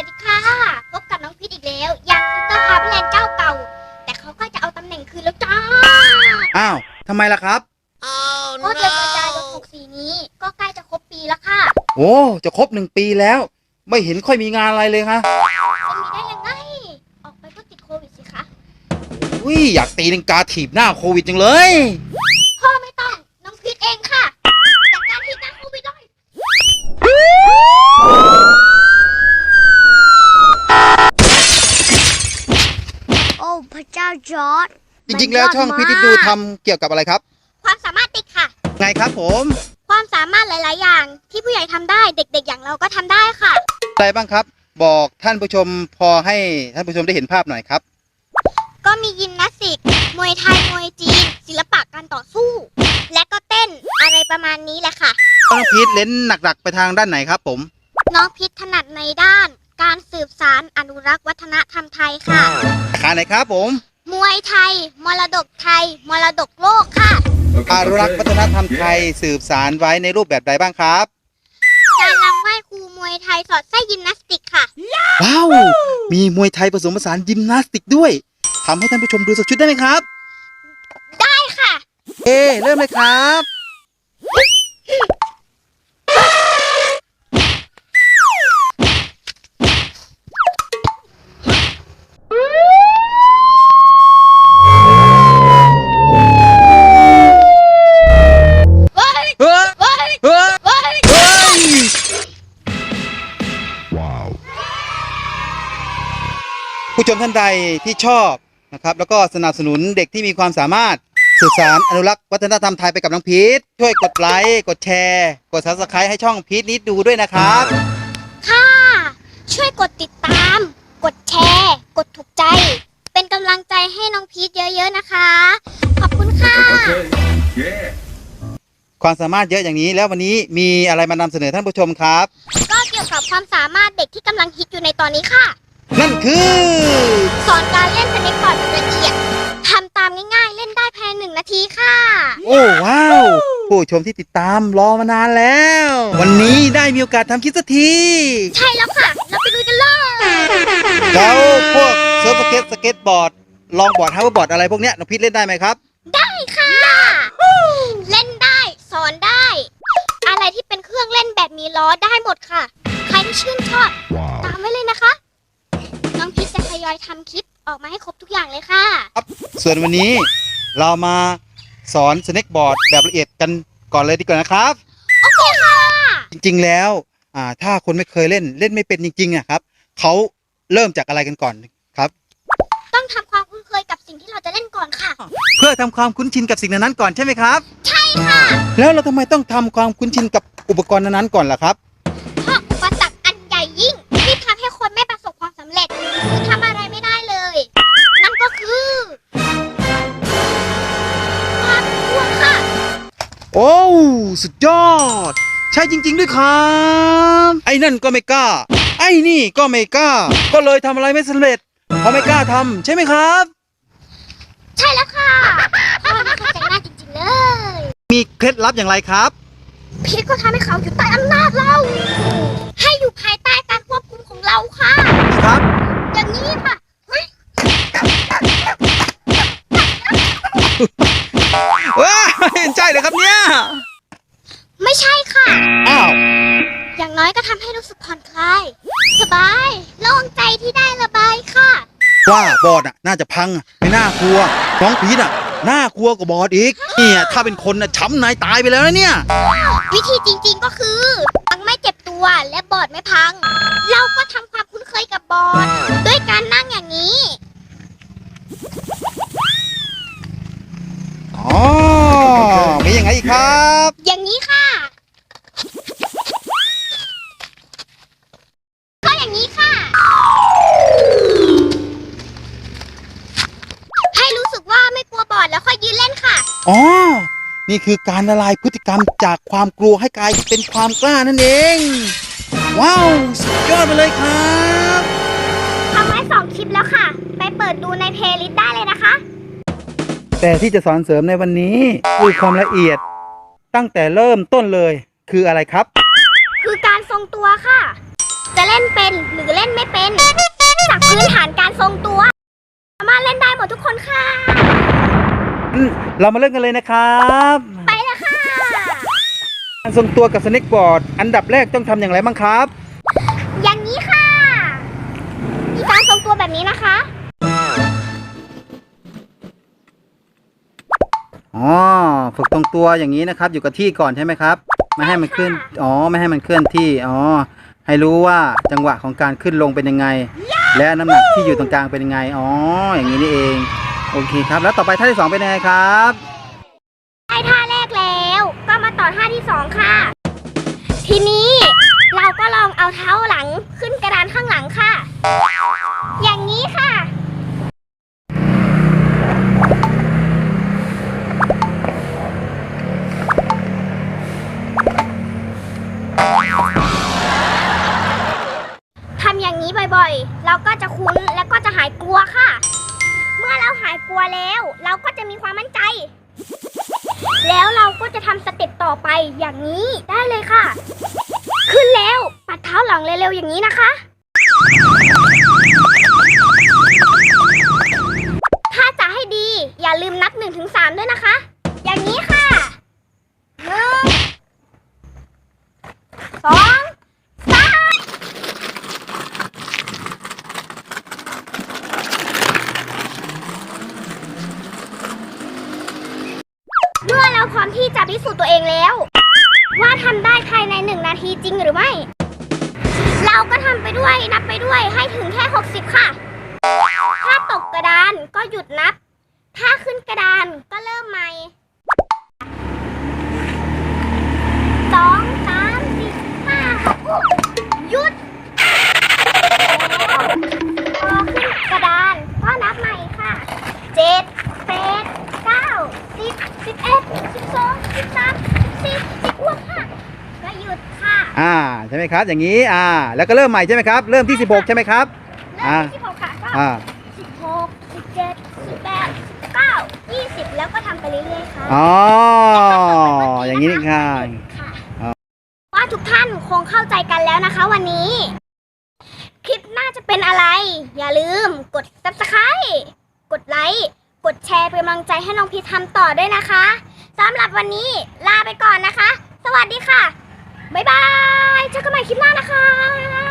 วัสดีค่ะ พบกับน้องพีทอีกแล้ว ยังซิสเตอร์พาพี่แลนด์เจ้าเก่า แต่เขาก็จะเอาตำแหน่งคืนแล้วจ้าอ้าวทำไมล่ะครับ ก็เดือนกันยายน64นี้ ก็ใกล้จะครบปีแล้วค่ะโอ้จะครบหนึ่งปีแล้ว ไม่เห็นค่อยมีงานอะไรเลยฮะจะมีได้ยังไง ออกไปก็ติดโควิดสิคะ อุ้ยอยากตีลังกาถีบหน้าโควิดจังเลย พ่อไม่ต้อง น้องพีทเองค่ะจัดการที่หน้าโควิดเลย โอ้ พระเจ้าจอร์ดจริงๆ แล้วช่องพี่ที่ดูทำเกี่ยวกับอะไรครับ ความสามารถติดค่ะ ไงครับผม ความสามารถหลาย ๆ อย่าง ที่ผู้ใหญ่ทำได้เด็ก ๆ อย่างเราก็ทำได้ค่ะ อะไรบ้างครับ บอกท่านผู้ชมพอให้ท่านผู้ชมได้เห็นภาพหน่อยครับ ก็มียิมนาสติก มวยไทย มวยจีน ศิลปะการต่อสู้ และก็เต้นอะไรประมาณนี้แหละค่ะ น้องพีทเล่นหนักๆไปทางด้านไหนครับผม น้องพิษถนัดในด้าน การสืบสารอนุรักษ์วัฒนธรรมไทยค่ะ ขาไหนครับผม มวยไทย มรดกไทย มรดกโลกค่ะ อนุรักษ์วัฒนธรรมไทยสืบสารไว้ในรูปแบบใดบ้างครับ การรำไหว้ครูมวยไทยสอดไส้ยิมนาสติกค่ะ ว้าว มีมวยไทยผสมผสานยิมนาสติกด้วยทำให้ท่านผู้ชมดูสักชุดได้ไหมครับ ได้ค่ะ เอเริ่มเลยครับ ผู้ชมท่านใดที่ชอบนะครับแล้วก็สนับสนุนเด็กที่มีความสามารถสื่อสารอนุรักษ์วัฒนธรรมไทยไปกับน้องพีทช่วยกดไลค์กดแชร์ กด subscribe ให้ช่องพีทนิดดูด้วยนะครับ ค่ะ ช่วยกดติดตาม กดแชร์ กดถูกใจ เป็นกำลังใจให้น้องพีทเยอะๆนะคะ ขอบคุณค่ะ Okay. Yeah. ความสามารถเยอะอย่างนี้แล้ววันนี้มีอะไรมานำเสนอท่านผู้ชมครับ ก็เกี่ยวกับความสามารถเด็กที่กำลังฮิตอยู่ในตอนนี้ค่ะ นั่นคือ สอนการเล่นสเน็กบอร์ดแบบละเอียดทำตามง่ายๆ เล่นได้ภายในหนึ่งนาทีค่ะ โอ้ว้าว ผู้ชมที่ติดตามรอมานานแล้ว วันนี้ได้มีโอกาสทำคลิปสักทีใช่แล้วค่ะ เราไปดูกันเลยแล้วพวกเซิร์ฟสเก็ตสเก็ตบอร์ดลองบอร์ดฮาร์บอร์ดอะไรพวกเนี้ยน้องพีทเล่นได้ไหมครับ ได้ค่ะ เล่นได้ สอนได้ อะไรที่เป็นเครื่องเล่นแบบมีล้อได้หมดค่ะ ใครที่ชื่นชอบ ตามไว้เลยนะคะน้องพิษ จะทยอยทำคลิปออกมาให้ครบทุกอย่างเลยค่ะส่วนวันนี้เรามาสอนสเน็กบอร์ดแบบละเอียดกันก่อนเลยดีกว่านะครับ โอเคค่ะ จริงๆแล้วอ่าถ้าคนไม่เคยเล่นเล่นไม่เป็นจริงๆอะครับเขาเริ่มจากอะไรกันก่อนครับ ต้องทำความคุ้นเคยกับสิ่งที่เราจะเล่นก่อนค่ะ เพื่อทำความคุ้นชินกับสิ่งนั้นๆก่อนใช่ไหมครับ ใช่ค่ะ แล้วเราทำไมต้องทำความคุ้นชินกับอุปกรณ์นั้นๆก่อนล่ะครับ ทำอะไรไม่ได้เลย นั่นก็คือความกลัวค่ะ โอ้สุดยอด ใช่จริง ๆ ด้วยครับ ไอ้นั่นก็ไม่กล้า ไอ้นี่ก็ไม่กล้า ก็เลยทำอะไรไม่สำเร็จเพราะไม่กล้าทำใช่ไหมครับ ใช่แล้วค่ะพ่อไม่เข้าใจง่ายจริงๆเลย มีเคล็ดลับอย่างไรครับ พีทก็ทำให้เขาอยู่ใต้อำนาจเรา ให้อยู่ภายใต้การควบคุมของเราค่ะ ครับ อย่างนี้ค่ะเฮ้ยว้าใช่เลยครับเนี่ย ไม่ใช่ค่ะ อ้าว อย่างน้อยก็ทำให้รู้สึกผ่อนคลาย สบาย โล่งใจที่ได้ระบายค่ะ ว่าบอร์ดอะ น่าจะพังอะไม่น่ากลัว น้องพีทอะ น่ากลัวกว่าบอร์ดอีก เนี่ย ถ้าเป็นคนน่ะช้ำนายตายไปแล้วนะเนี่ยวิ ธีจริงๆก็คือพังไม่เจ็บตัวและบอร์ดไม่พัง เราก็ทำความคุ้นเคยกับบอร์ดด้วยการนั่งอย่างนี้ อ๋อ มีอย่างไรอีกครับ อย่างนี้ค่ะ ก็อย่างนี้ค่ะ ให้รู้สึกว่าไม่กลัวบอร์ดแล้วค่อยยืนเล่นค่ะ อ๋อ นี่คือการละลายพฤติกรรมจากความกลัวให้กลายเป็นความกล้านั่นเอง ว้าวสุดยอดไปเลยครับทำไว้สองคลิปแล้วค่ะ ไปเปิดดูในเพลย์ลิสต์ได้เลยนะคะ แต่ที่จะสอนเสริมในวันนี้คือความละเอียดตั้งแต่เริ่มต้นเลยคืออะไรครับ คือการทรงตัวค่ะ จะเล่นเป็นหรือเล่นไม่เป็น จากพื้นฐานการทรงตัว สามารถเล่นได้หมดทุกคนค่ะอืม เรามาเริ่มกันเลยนะครับไปเลยค่ะการทรงตัวกับสเน็กบอร์ดอันดับแรกต้องทำอย่างไรบ้างครับ อย่างนี้ค่ะมีการทรงตัวแบบนี้นะคะอ๋อฝึกตรงตัวอย่างนี้นะครับ อยู่กับที่ก่อนใช่ไหมครับ ไม่ให้มันขึ้นอ๋อไม่ให้มันเคลื่อนที่อ๋อให้รู้ว่าจังหวะของการขึ้นลงเป็นยังไง และน้ำหนักที่อยู่ตรงกลางเป็นยังไงอ๋ออย่างนี้นี่เอง โอเคครับ แล้วต่อไปท่าที่สองเป็นยังไงครับได้ท่าแรกแล้ว ก็มาต่อท่าที่สองค่ะ ทีนี้เราก็ลองเอาเท้าหลังขึ้นกระดานข้างหลังค่ะ อย่างนี้ค่ะ แล้วเราก็จะทำสเต็ปต่อไปอย่างนี้ได้เลยค่ะ ขึ้นแล้ว ปัดเท้าหลังเร็วๆอย่างนี้นะคะ ถ้าจะให้ดีอย่าลืมนับ1นถึงสด้วยนะคะ อย่างนี้ค่ะหนึ่งสองสาม เมื่อเร้อมที่จะพิสูจน์ตัวเองแล้ว ว่าทำได้ภายในหนึ่งนาทีจริงหรือไม่ เราก็ทำไปด้วยนับไปด้วยให้ถึงแค่ 60 ค่ะ ถ้าตกกระดานก็หยุดนับ ถ้าขึ้นกระดานก็เริ่มใหม่ สิบสี่สิบหกค่ะก็หยุดค่ะอ่าใช่ไหมครับ อย่างนี้อ่า แล้วก็เริ่มใหม่ใช่ไหมครับ เริ่มที่ 16 ใช่ไหมครับ เริ่มที่สิบหกค่ะก็อ่า สิบหกสิบเจ็ดสิบแปดสิบเก้ายี่สิบแล้วก็ทำไปเรื่อยๆค่ะอ๋อ อย่างนี้นี่ค่ะ ค่ะอ๋อ ว่าทุกท่านคงเข้าใจกันแล้วนะคะ วันนี้ คลิปน่าจะเป็นอะไร อย่าลืมกด subscribe กดไลค์กดแชร์เป็นกำลังใจให้น้องพีชทำต่อด้วยนะคะ สำหรับวันนี้ลาไปก่อนนะคะ สวัสดีค่ะ บ๊ายบายเจอกันใหม่คลิปหน้านะคะ